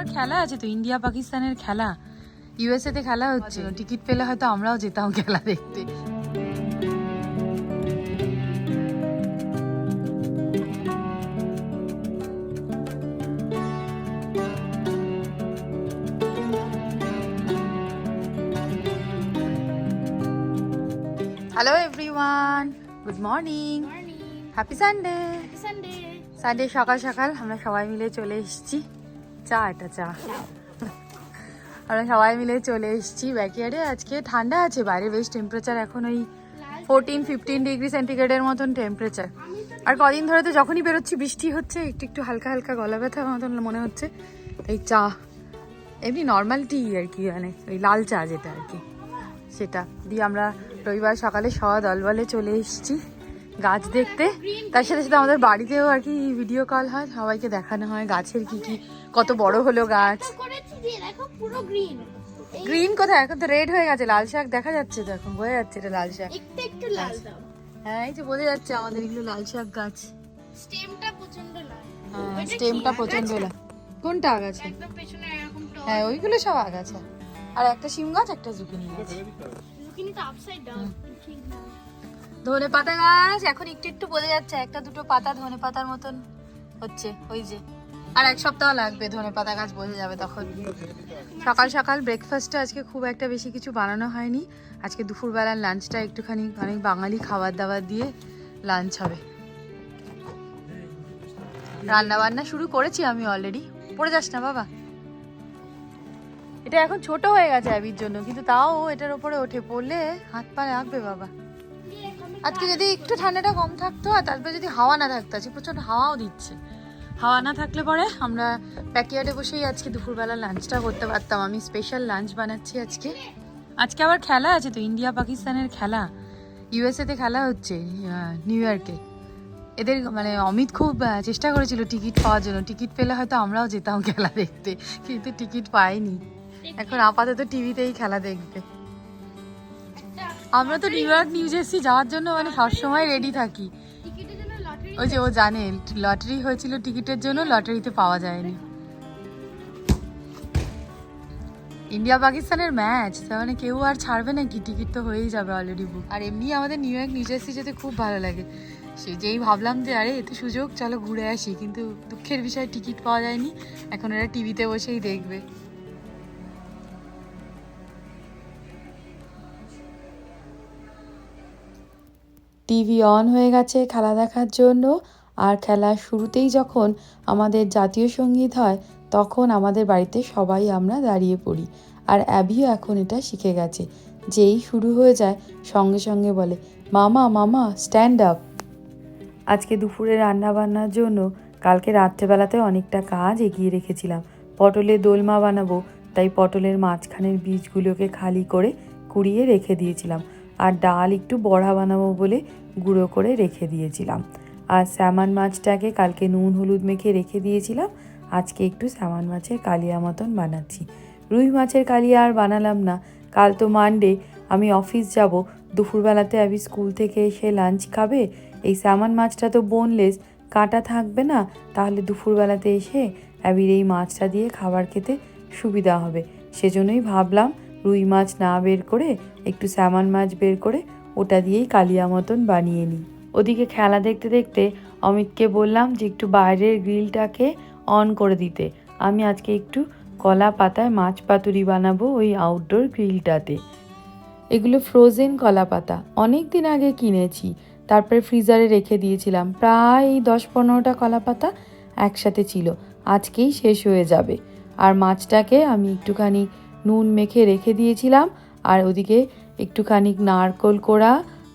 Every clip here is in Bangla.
আবার খেলা আছে তো ইন্ডিয়া পাকিস্তানের খেলা। ইউএসএ তে খেলা হচ্ছে। টিকিট পেলে হয়তো আমরাও যেতাম খেলা দেখতে। Hello everyone good morning happy Sunday Sunday সকাল সকাল। আমরা সবাই মিলে চলে এসেছি। চা, এটা চা। আমরা সবাই মিলে চলে এসেছি ব্যাকিয়ার্ডে। আজকে ঠান্ডা আছে, বাইরে বেশ টেম্পারেচার এখন ওই ফোরটিন ফিফটিন ডিগ্রি সেন্টিগ্রেডের মতন টেম্পারেচার আর কদিন ধরে তো যখনই বেরোচ্ছি, বৃষ্টি হচ্ছে, একটু একটু হালকা হালকা গলা ব্যথা মতন মনে হচ্ছে। এই চা, এমনি নর্মাল টি আর কি মানে ওই লাল চা যেটা আর কি। সেটা। দিয়ে আমরা রবিবার সকালে সবা দলবলে চলে এসেছি। গাছ দেখতে। তার সাথে সাথে আমাদের বাড়িতেও আর কি ভিডিও কল হয় সবাইকে দেখানো হয় গাছের কি কি কত বড় হলো গাছ। গ্রিন কোথায়? এখন তো রেড হয়ে গেছে লাল শাক দেখা যাচ্ছে তো এখন বোঝা যাচ্ছে এটা লাল শাক। একটু একটু লাল হ্যাঁ এই যে বোঝা যাচ্ছে আমাদের এগুলো লাল শাক গাছ। স্টেমটা প্রচণ্ড লাল। হ্যাঁ স্টেমটা? প্রচণ্ড লাল। কোনটা আগাছে? একদম পেছনে এরকম হ্যাঁ ওইগুলো সব আগাছা। আর একটা শিম গাছ একটা জুকিনি গাছ। লুকিনি তো আপসাইড ডাউন ঠিক না। ধনে পাতা গাছ, এখন একটু একটু বোঝা যাচ্ছে, একটা দুটো পাতা ধনে পাতার মতন হচ্ছে, ওই যে। আর এক সপ্তাহ লাগবে ধনে পাতা গাছ বোঝা যাবে তখন। সকাল সকাল ব্রেকফাস্টে আজকে খুব একটা বেশি কিছু বানানো হয়নি। আজকে দুপুরবেলার লাঞ্চটা একটুখানি অনেক বাঙালি খাবার দাবার দিয়ে লাঞ্চ হবে। রান্না বান্না শুরু করেছি আমি অলরেডি পড়ে যাস না বাবা। এটা এখন ছোট হয়ে গেছে অ্যাবির জন্য, কিন্তু তাও এটার ওপরে ওঠে। পড়লে হাত পা রাখবে বাবা। আজকে যদি একটু ঠান্ডাটা কম থাকতো আর তারপরে যদি হাওয়া না থাকতো, আজকে প্রচণ্ড হাওয়াও দিচ্ছে। হাওয়া না থাকলে পরে আমরা প্যাকিয়ার্ডে বসেই আজকে দুপুরবেলা লাঞ্চটা করতে পারতাম। আমি স্পেশাল লাঞ্চ বানাচ্ছি আজকে। আজকে আবার খেলা আছে তো ইন্ডিয়া পাকিস্তানের খেলা ইউএসএ তে খেলা হচ্ছে নিউ ইয়র্কে এদের মানে অমিত খুব চেষ্টা করেছিল টিকিট পাওয়ার জন্য। টিকিট পেলে হয়তো আমরাও যেতাম খেলা দেখতে, কিন্তু টিকিট পাইনি। এখন আপাতত টিভিতেই খেলা দেখবে। আমরা তো নিউ ইয়র্ক নিউ জার্সি যাওয়ার জন্য মানে সবসময় রেডি থাকি। ওই যে ও জানে লটারি হয়েছিল টিকিটের জন্য লটারিতে পাওয়া যায়নি। ইন্ডিয়া পাকিস্তানের ম্যাচ তার মানে কেউ আর ছাড়বে নাকি? টিকিট তো হয়েই যাবে অলরেডি বুক আর এমনি আমাদের নিউ ইয়র্ক নিউ জার্সি যেতে খুব ভালো লাগে। সে যেই ভাবলাম যে আরে এতে সুযোগ চলো ঘুরে আসি। কিন্তু দুঃখের বিষয় টিকিট পাওয়া যায়নি। এখন এরা টিভিতে বসেই দেখবে। টিভি অন হয়ে গেছে খেলা দেখার জন্য। আর খেলার শুরুতেই যখন আমাদের জাতীয় সংগীত হয়, তখন আমাদের বাড়িতে সবাই আমরা দাঁড়িয়ে পড়ি। আর অ্যাবিও এখন এটা শিখে গেছে। যেই শুরু হয়ে যায়, সঙ্গে সঙ্গে বলে, মামা মামা স্ট্যান্ড আপ আজকে দুপুরে রান্না বান্নার জন্য কালকে রাত্রেবেলাতে অনেকটা কাজ এগিয়ে রেখেছিলাম। পটলের দোলমা বানাবো, তাই পটলের মাঝখানের বীজগুলোকে খালি করে কুড়িয়ে রেখে দিয়েছিলাম। আর ডাল একটু বড়া বানাবো বলে গুঁড়ো করে রেখে দিয়েছিলাম। আর স্যামান মাছটাকে কালকে নুন হলুদ মেখে রেখে দিয়েছিলাম। আজকে একটু স্যামান মাছের কালিয়া মতন বানাচ্ছি। রুই মাছের কালিয়া আর বানালাম না। কাল তো মানডে, আমি অফিস যাব। দুপুরবেলাতে আমি স্কুল থেকে এসে লাঞ্চ খাবে। এই স্যামান মাছটা তো বোনলেস কাঁটা থাকবে না। তাহলে দুপুরবেলাতে এসে অ্যাবির এই মাছটা দিয়ে খাবার খেতে সুবিধা হবে। সেজন্যই ভাবলাম রুই মাছ না বের করে, একটু স্যামান মাছ বের করে ওটা দিয়েই কালিয়া মতন বানিয়ে নিই। ওদিকে খেলা দেখতে দেখতে অমিতকে বললাম যে একটু বাইরের গ্রিলটাকে অন করে দিতে। আমি আজকে একটু কলা পাতায় মাছ পাতুরি বানাবো ওই আউটডোর গ্রিলটাতে। এগুলো ফ্রোজেন কলা পাতা। অনেক দিন আগে কিনেছি। তারপরে ফ্রিজারে রেখে দিয়েছিলাম। প্রায় দশ পনেরোটা কলা পাতা একসাথে ছিল। আজকেই শেষ হয়ে যাবে। আর মাছটাকে আমি একটুখানি নুন মেখে রেখে দিয়েছিলাম। আর ওদিকে একটুখানি নারকোল কোড়া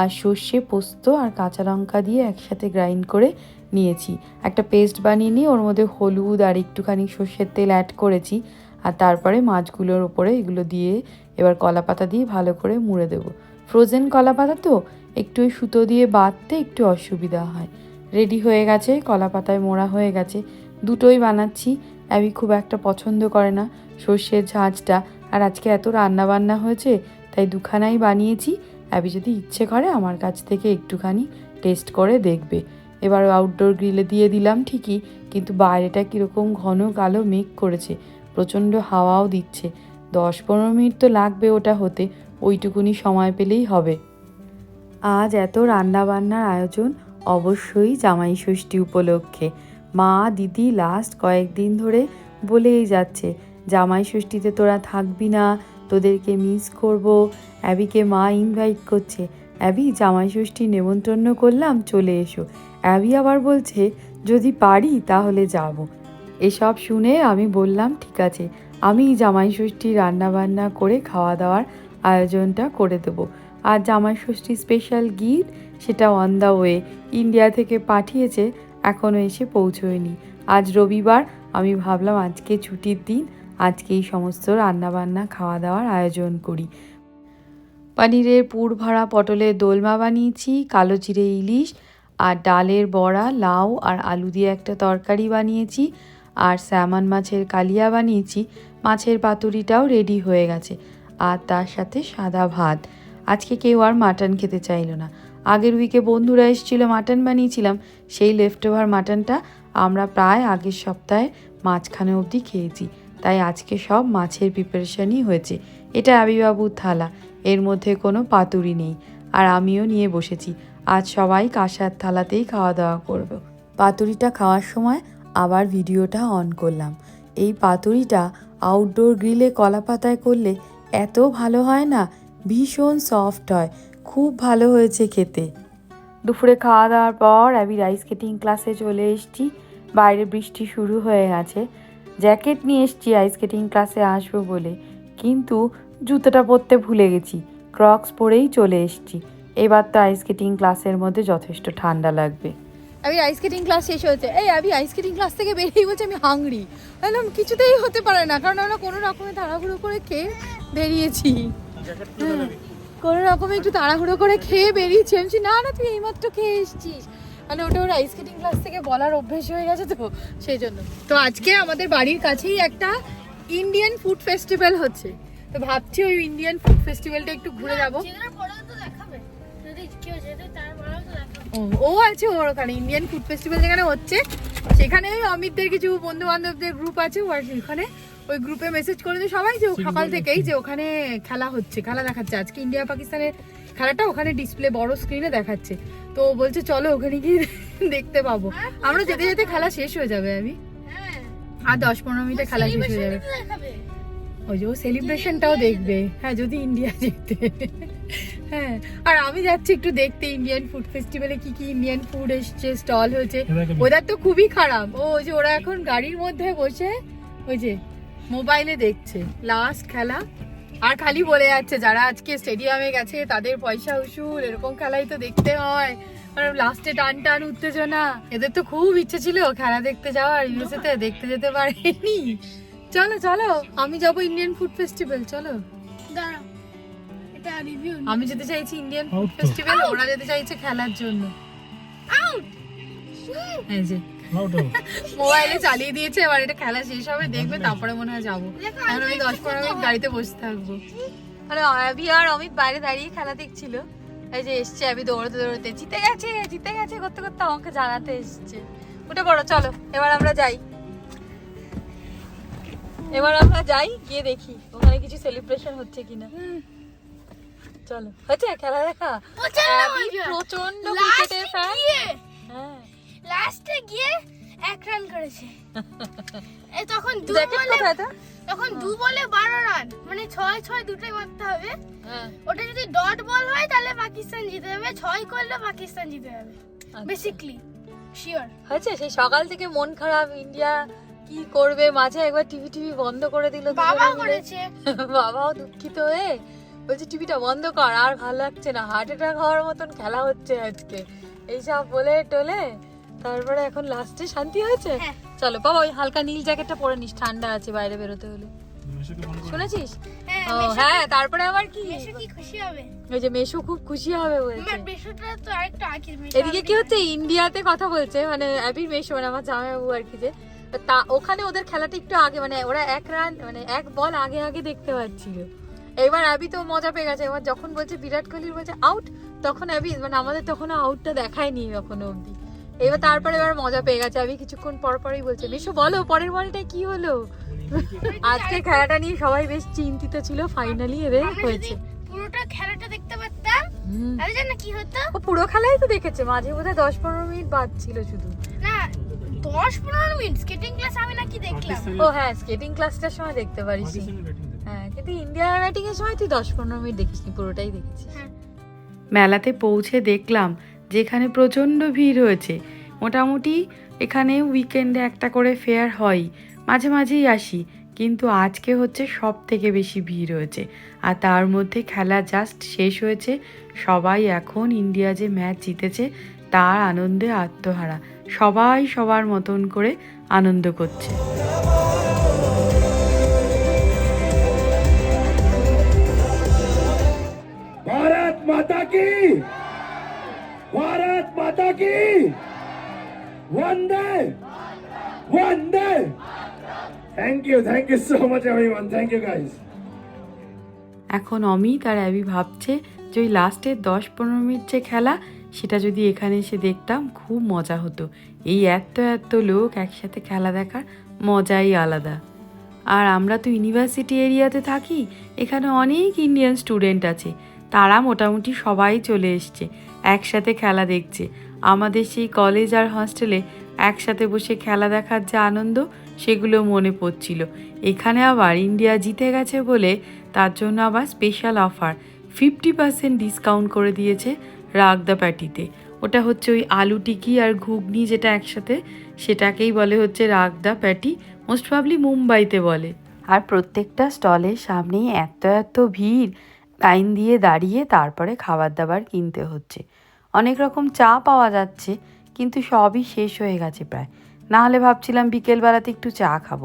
আর সর্ষে পোস্ত আর কাঁচা লঙ্কা দিয়ে একসাথে গ্রাইন্ড করে নিয়েছি। একটা পেস্ট বানিয়ে নিয়ে ওর মধ্যে হলুদ আর একটুখানি সর্ষের তেল অ্যাড করেছি আর তারপরে মাছগুলোর ওপরে এগুলো দিয়ে এবার কলা পাতা দিয়ে ভালো করে মুড়ে দেবো। ফ্রোজেন কলা পাতা তো একটু ওই সুতো দিয়ে বাঁধতে একটু অসুবিধা হয়। রেডি হয়ে গেছে কলা পাতায় মোড়া হয়ে গেছে। দুটোই বানাচ্ছি অ্যাবি খুব একটা পছন্দ করে না সর্ষের ঝাঁঝটা। আর আজকে এত রান্না বান্না হয়েছে তাই দুখানাই বানিয়েছি। অ্যাবি যদি ইচ্ছে করে আমার কাছ থেকে একটুখানি টেস্ট করে দেখবে। এবার আউটডোর গ্রিলে দিয়ে দিলাম ঠিকই, কিন্তু বাইরেটা কীরকম ঘন কালো মেঘ করেছে, প্রচণ্ড হাওয়াও দিচ্ছে। দশ পনেরো মিনিট তো লাগবে ওটা হতে, ওইটুকুনি সময় পেলেই হবে। আজ এত রান্নাবান্নার আয়োজন, অবশ্যই জামাই ষষ্ঠী উপলক্ষে। মা, দিদি লাস্ট কয়েকদিন ধরে বলেই যাচ্ছে, জামাই ষষ্ঠীতে তোরা থাকবি না তোদেরকে মিস করব। অ্যাবিকে মা ইনভাইট করছে। অ্যাবি, জামাই ষষ্ঠী নেমন্তন্ন করলাম, চলে এসো। অ্যাবি আবার বলছে, যদি পারি তাহলে যাব। এসব শুনে আমি বললাম, ঠিক আছে। আমি জামাই ষষ্ঠী রান্নাবান্না করে খাওয়া দাওয়ার আয়োজনটা করে দেবো। আর জামাই ষষ্ঠী স্পেশাল গিফট সেটা অন দ্য ওয়ে ইন্ডিয়া থেকে পাঠিয়েছে এখনও এসে পৌঁছয়নি। আজ রবিবার আমি ভাবলাম, আজকে ছুটির দিন আজকেই সমস্ত রান্নাবান্না খাওয়া দাওয়ার আয়োজন করি। পনিরের পুর ভরা পটলের দোলমা বানিয়েছি, কালো জিরে ইলিশ, আর ডালের বড়া, লাউ আর আলু দিয়ে একটা তরকারি বানিয়েছি, আর স্যামন মাছের কালিয়া বানিয়েছি। মাছের পাতুরিটাও রেডি হয়ে গেছে, আর তার সাথে সাদা ভাত। আজকে কেউ আর মাটন খেতে চাইলো না। আগের উইকে বন্ধুরা এসেছিল, মাটন বানিয়েছিলাম, সেই লেফট ওভার মাটনটা আমরা প্রায় আগের সপ্তাহে মাঝখানে অবধি খেয়েছি। তাই আজকে সব মাছের প্রিপারেশনই হয়েছে। এটা আবিবাবুর থালা, এর মধ্যে কোনো পাতুরি নেই। আর আমিও নিয়ে বসেছি। আজ সবাই কাঁসার থালাতেই খাওয়া দাওয়া করব। পাতুরিটা খাওয়ার সময় আবার ভিডিওটা অন করলাম। এই পাতুরিটা আউটডোর গ্রিলে কলা পাতায় করলে এত ভালো হয় না? ভীষণ সফট হয়। খুব ভালো হয়েছে খেতে। দুপুরে খাওয়া দাওয়ার পর আমি রাইস স্কেটিং ক্লাসে চলে এসেছি। বাইরে বৃষ্টি শুরু হয়ে গেছে। জ্যাকেট নিয়ে এসেছি আইস স্কেটিং ক্লাসে আসব বলে। কিন্তু জুতোটা পরতে ভুলে গেছি ক্রক্স পরেই চলে এসেছি। এবার তো আইস স্কেটিং ক্লাসের মধ্যে যথেষ্ট ঠান্ডা লাগবে। আমি আইস স্কেটিং ক্লাস শেষ হয়েছে। এই আমি আইস স্কেটিং ক্লাস থেকে বেরিয়ে বলছে আমি হাংরি বললাম কিছুতেই হতে পারে না কারণ আমরা কোনো রকমে তাড়াহুড়ো করে খেয়ে বেরিয়েছি। হ্যাঁ, কোনো রকমে একটু তাড়াহুড়ো করে খেয়ে বেরিয়েছি। আমি বলছি, না না তুই এইমাত্র খেয়ে এসেছিস। মানে ওটা ওর আইস স্কেটিং ক্লাস থেকে বলার অভ্যেস হয়ে গেছে তো সেই জন্য। তো আজকে আমাদের বাড়ির কাছেই একটা ইন্ডিয়ান ফুড ফেস্টিভ্যাল হচ্ছে। তো ভাবছি ওই ইন্ডিয়ান ফুড ফেস্টিভ্যালটা একটু ঘুরে যাব। ও ও আছে ওর ওখানে ইন্ডিয়ান ফুড ফেস্টিভ্যাল যেখানে হচ্ছে। সেখানে ওই অমিতদের কিছু বন্ধু বান্ধবদের গ্রুপ আছে ও ওখানে। ওই গ্রুপে মেসেজ করে দিই সবাই যে ও সকাল থেকেই যে ওখানে খেলা হচ্ছে খেলা দেখাচ্ছে। আজকে ইন্ডিয়া পাকিস্তানের খেলাটা ওখানে ডিসপ্লে বড় স্ক্রিনে দেখাচ্ছে। তো বলছে চলো ওখানে গিয়ে দেখতে পাবো। আমরা যেতে যেতে খেলা শেষ হয়ে যাবে আমি। হ্যাঁ। আর দশ পনেরো মিনিটে খেলা শেষ হয়ে যাবে। ওই যে ও সেলিব্রেশনটাও দেখবে। হ্যাঁ যদি ইন্ডিয়া জিতে হ্যাঁ আর আমি যাচ্ছি একটু দেখতে ইন্ডিয়ান ফুড ফেস্টিভ্যালে কি কি ইন্ডিয়ান ফুড এসছে স্টল হয়েছে। ওদের তো খুবই খারাপ। ও ওই যে ওরা এখন গাড়ির মধ্যে বসে ওই যে মোবাইলে দেখছে। লাস্ট খেলা। আর খালি বলে যাচ্ছে যারা আজকে স্টেডিয়ামে গেছে তাদের পয়সা উসুল এরকম খেলাই তো দেখতে হয়। আর লাস্টে টান টান উত্তেজনা। এদের তো খুব ইচ্ছে ছিল খেলা দেখতে যাওয়ার ইউএসএতে দেখতে যেতে পারেনি। চলো চলো আমি যাব ইন্ডিয়ান ফুড ফেস্টিভ্যাল চলো। আমি যেতে চাইছি ইন্ডিয়ান ফুড ফেস্টিভ্যাল ওরা যেতে চাইছে খেলার জন্য। এই যে। মোবাইলে চালিয়ে দিয়েছে এবার এটা খেলা শেষ হবে দেখবে তারপরে মনে হয় যাব। এখন আমি দশ পনেরো মিনিট গাড়িতে বসে থাকব। আরে অ্যাবি আর অমিত বাইরে দাঁড়িয়ে খেলা দেখছিল। এই যে এসছে আমি দৌড়তে দৌড়তে জিতে গেছে জিতে গেছে করতে করতে আমাকে জানাতে এসছে। উঠে পড়ো চলো এবার আমরা যাই। এবার আমরা যাই গিয়ে দেখি ওখানে কিছু সেলিব্রেশন হচ্ছে কিনা। চলো হয়েছে খেলা দেখা? প্রচণ্ড। ক্রিকেটের ফ্যান এক রান করেছে। এই তখন দু বলে তখন দু বলে বারো রান মানে ছয় ছয় দুটোই মারতে হবে। হ্যাঁ। ওটা যদি ডট বল হয় তাহলে পাকিস্তান জিতে যাবে। ছয় করলে পাকিস্তান জিতে যাবে। বেসিকলি শিওর হয়েছে সেই সকাল থেকে মন খারাপ ইন্ডিয়া কি করবে? মাঝে একবার টিভি টিভি বন্ধ করে দিল বাবা করেছে। বাবাও দুঃখিত হয়ে বলছে টিভিটা বন্ধ কর আর ভালো লাগছে না। হার্ট অ্যাটাক হওয়ার মতন খেলা হচ্ছে আজকে। এইসব বলে টলে তারপরে এখন লাস্টে শান্তি হয়েছে? হ্যাঁ। চলো বাবা ওই হালকা নীল জ্যাকেটটা পরে নিস ঠান্ডা আছে বাইরে বেরোতে হলে। শুনেছিস? হ্যাঁ ও হ্যাঁ তারপরে আবার কি? মেসো কি খুশি হবে? ওই যে মেশু খুব খুশি হবে বলছে। এদিকে কি হচ্ছে? ইন্ডিয়াতে কথা বলছে মানে অ্যাবির মেশো মানে আমার জামাইবাবু আর কি যে তা ওখানে ওদের খেলাটা একটু আগে মানে ওরা এক রান মানে এক বল আগে আগে দেখতে পাচ্ছিল। এবার অ্যাবি তো মজা পেয়ে গেছে। এবার যখন বলছে বিরাট কোহলির বলছে আউট তখন অ্যাবি মানে আমাদের তখন আউটটা দেখায়নি এখনও অবধি। এবার তারপরে এবার মজা পেয়ে গেছে। আমি কিছুক্ষণ পর পরই বলছে মেশো বলো পরের বলটায় কি হলো? আজকে খেলাটা নিয়ে সবাই বেশ চিন্তিত ছিল ফাইনালি এদের হয়েছে। পুরোটা খেলাটা দেখতে পারতাম। তাহলে জানো কি হতো। ও পুরো খেলাই তো দেখেছে মাঝে বোধহয় দশ পনেরো মিনিট বাদ ছিল শুধু। না দশ পনেরো মিনিট স্কেটিং ক্লাস আমি নাকি দেখলাম। ও হ্যাঁ স্কেটিং ক্লাসটার সময় দেখতে পারিস হ্যাঁ কিন্তু ইন্ডিয়ান ব্যাটিং এর সময় তুই দশ পনেরো মিনিট দেখিসনি পুরোটাই দেখেছিস। হ্যাঁ। মেলাতে পৌঁছে দেখলাম যে এখানে প্রচণ্ড ভিড় হয়েছে। মোটামুটি এখানে উইকেন্ডে একটা করে ফেয়ার হয়। মাঝে মাঝেই আসি, কিন্তু আজকে হচ্ছে সব থেকে বেশি ভিড় হয়েছে। আর তার মধ্যে খেলা জাস্ট শেষ হয়েছে। সবাই এখন ইন্ডিয়া যে ম্যাচ জিতেছে, তার আনন্দে আত্মহারা। সবাই সবার মতন করে আনন্দ করছে। মাতা কি বন্দে বন্দে thank you thank you so much everyone thank you guys এখন অমিত আর অ্যাবি ভাবছে যে ওই লাস্টের দশ পনেরো মিনিট যে খেলা, সেটা যদি এখানে এসে দেখতাম খুব মজা হতো। এই এত এত লোক একসাথে খেলা দেখার মজাই আলাদা। আর আমরা তো ইউনিভার্সিটি এরিয়াতে থাকি, এখানে অনেক ইন্ডিয়ান স্টুডেন্ট আছে। তারা মোটামুটি সবাই চলে এসছে, একসাথে খেলা দেখছে। আমাদের সেই কলেজ আর হস্টেলে একসাথে বসে খেলা দেখার যে আনন্দ, সেগুলো মনে পড়ছিল। এখানে আবার ইন্ডিয়া জিতে গেছে বলে তার জন্য আবার special offer fifty percent discount করে দিয়েছে রাগদা প্যাটিতে। ওটা হচ্ছে ওই আলু টিকি আর ঘুগনি যেটা একসাথে, সেটাকেই বলে হচ্ছে রাগদা প্যাটি মোস্ট প্রবলি মুম্বাইতে বলে। আর প্রত্যেকটা স্টলের সামনেই এত এত ভিড়, লাইন দিয়ে দাঁড়িয়ে তারপরে খাবার দাবার কিনতে হচ্ছে। অনেক রকম চা পাওয়া যাচ্ছে, কিন্তু সবই শেষ হয়ে গেছে প্রায়। না হলে ভাবছিলাম বিকেলবেলাতে একটু চা খাব।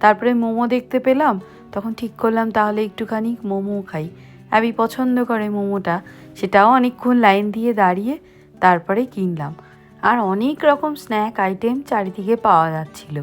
তারপরে মোমো দেখতে পেলাম, তখন ঠিক করলাম তাহলে একটুখানি মোমো খাই। অ্যাবি পছন্দ করে মোমোটা, সেটাও অনেকক্ষণ লাইন দিয়ে দাঁড়িয়ে তারপরে কিনলাম। আর অনেক রকম স্ন্যাক আইটেম চারিদিকে পাওয়া যাচ্ছিল।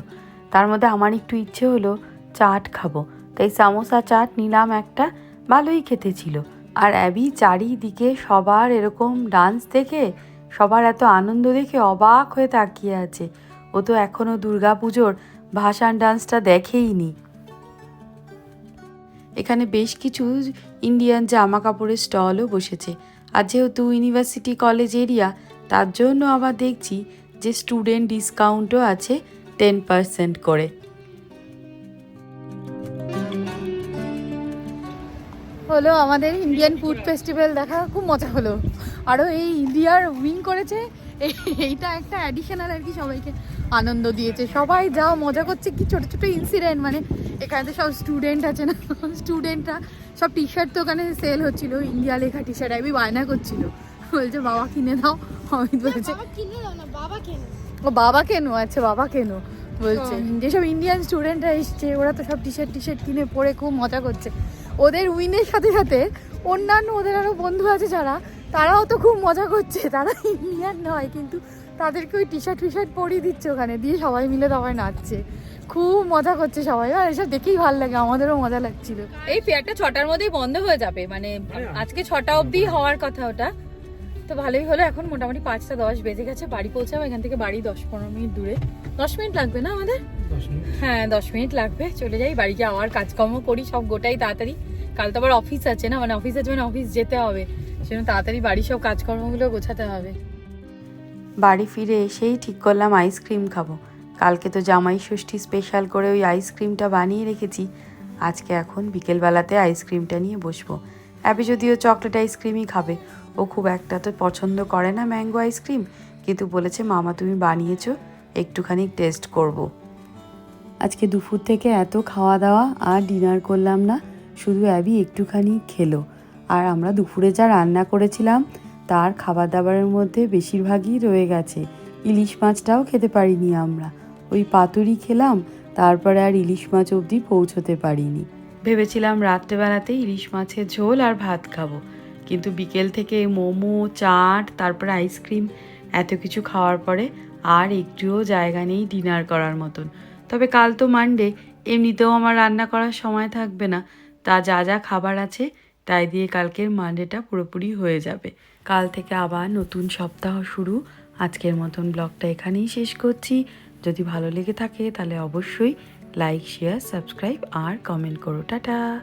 তার মধ্যে আমার একটু ইচ্ছে হলো চাট খাব, তাই সামোসা চাট নিলাম একটা, ভালোই খেতে ছিল। আর অ্যাবি চারিদিকে সবার এরকম ডান্স দেখে, সবার এত আনন্দ দেখে অবাক হয়ে তাকিয়ে আছে। ও তো এখনও দুর্গাপুজোর ভাসান ডান্সটা দেখেইনি। এখানে বেশ কিছু ইন্ডিয়ান জামা কাপড়ের স্টলও বসেছে। আর যেহেতু ইউনিভার্সিটি কলেজ এরিয়া তার জন্য আবার দেখছি যে স্টুডেন্ট ডিসকাউন্টও আছে টেন পার্সেন্ট করে। হলো আমাদের ইন্ডিয়ান ফুড ফেস্টিভ্যাল দেখা খুব মজা হলো। আরও এই ইন্ডিয়ার উইন করেছে এই- এইটা একটা অ্যাডিশনাল আর কি সবাইকে আনন্দ দিয়েছে। সবাই যা মজা করছে কি ছোটো ছোটো ইনসিডেন্ট মানে এখানে তো সব স্টুডেন্ট আছে না স্টুডেন্টরা সব টি শার্ট তো ওখানে সেল হচ্ছিল ইন্ডিয়া লেখা টি শার্ট আমি বায়না করছিল। বলছে বাবা কিনে দাও। অমিত বলছে কিনে না বাবা কেন? ও বাবা কেন? আচ্ছা বাবা কেন? বলছে যেসব ইন্ডিয়ান স্টুডেন্টরা এসছে ওরা তো সব টি শার্ট টি শার্ট কিনে পরে খুব মজা করছে। ওদের উইনের সাথে সাথে অন্যান্য ওদের আরও বন্ধু আছে যারা, তারাও তো খুব মজা করছে। তারা ইন্ডিয়ান নয়, কিন্তু তাদেরকে ওই টি শার্ট টি শার্ট পরিয়ে দিচ্ছে ওখানে, দিয়ে সবাই মিলে সবাই নাচছে। খুব মজা করছে সবাই। আর এসব দেখেই ভালো লাগে, আমাদেরও মজা লাগছিল। এই ফেয়ারটা ছটার মধ্যেই বন্ধ হয়ে যাবে মানে আজকে ছটা অবধি হওয়ার কথা ওটা। তো ভালোই হলো, এখন মোটামুটি পাঁচটা দশ বেজে গেছে, বাড়ি পৌঁছাবো, এখান থেকে বাড়ি দশ পনেরো মিনিট দূরে। দশ মিনিট লাগবে না আমাদের? হ্যাঁ দশ মিনিট লাগবে চলে যাই বাড়ি গিয়ে আবার কাজকর্ম করি সব গোটাই তাড়াতাড়ি। কাল তো আবার অফিস আছে না মানে অফিস আছে মানে অফিস যেতে হবে। সেজন্য তাড়াতাড়ি বাড়ির সব কাজকর্মগুলো গোছাতে হবে। বাড়ি ফিরে এসেই ঠিক করলাম আইসক্রিম খাব। কালকে তো জামাই ষষ্ঠী স্পেশাল করে ওই আইসক্রিমটা বানিয়ে রেখেছি। আজকে এখন বিকেলবেলাতে আইসক্রিমটা নিয়ে বসবো। অ্যাপি যদিও চকলেট আইসক্রিমই খাবে। ও খুব একটা তো পছন্দ করে না ম্যাঙ্গো আইসক্রিম কিন্তু বলেছে মামা তুমি বানিয়েছো একটুখানি টেস্ট করব। আজকে দুপুর থেকে এত খাওয়া দাওয়া আর ডিনার করলাম না, শুধু অ্যাবি একটুখানি খেলো। আর আমরা দুপুরে যা রান্না করেছিলাম, তার খাবার দাবারের মধ্যে বেশিরভাগই রয়ে গেছে। ইলিশ মাছটাও খেতে পারিনি আমরা। ওই পাতুরি খেলাম, তারপরে আর ইলিশ মাছ অবধি পৌঁছতে পারিনি। ভেবেছিলাম রাত্রেবেলাতে ইলিশ মাছের ঝোল আর ভাত খাব। কিন্তু বিকেল থেকে মোমো, চাট, তারপরে আইসক্রিম, এত কিছু খাওয়ার পরে আর একটুও জায়গা নেই ডিনার করার মতন। তবে কাল তো মানডে এমনিতেও আমার রান্না করার সময় থাকবে না। তা যা যা খাবার আছে, তাই দিয়ে কালকের মানডেটা পুরোপুরি হয়ে যাবে। কাল থেকে আবার নতুন সপ্তাহ শুরু। আজকের মতন ব্লগটা এখানেই শেষ করছি। যদি ভালো লেগে থাকে, তাহলে অবশ্যই লাইক শেয়ার সাবস্ক্রাইব আর কমেন্ট করো। টাটা!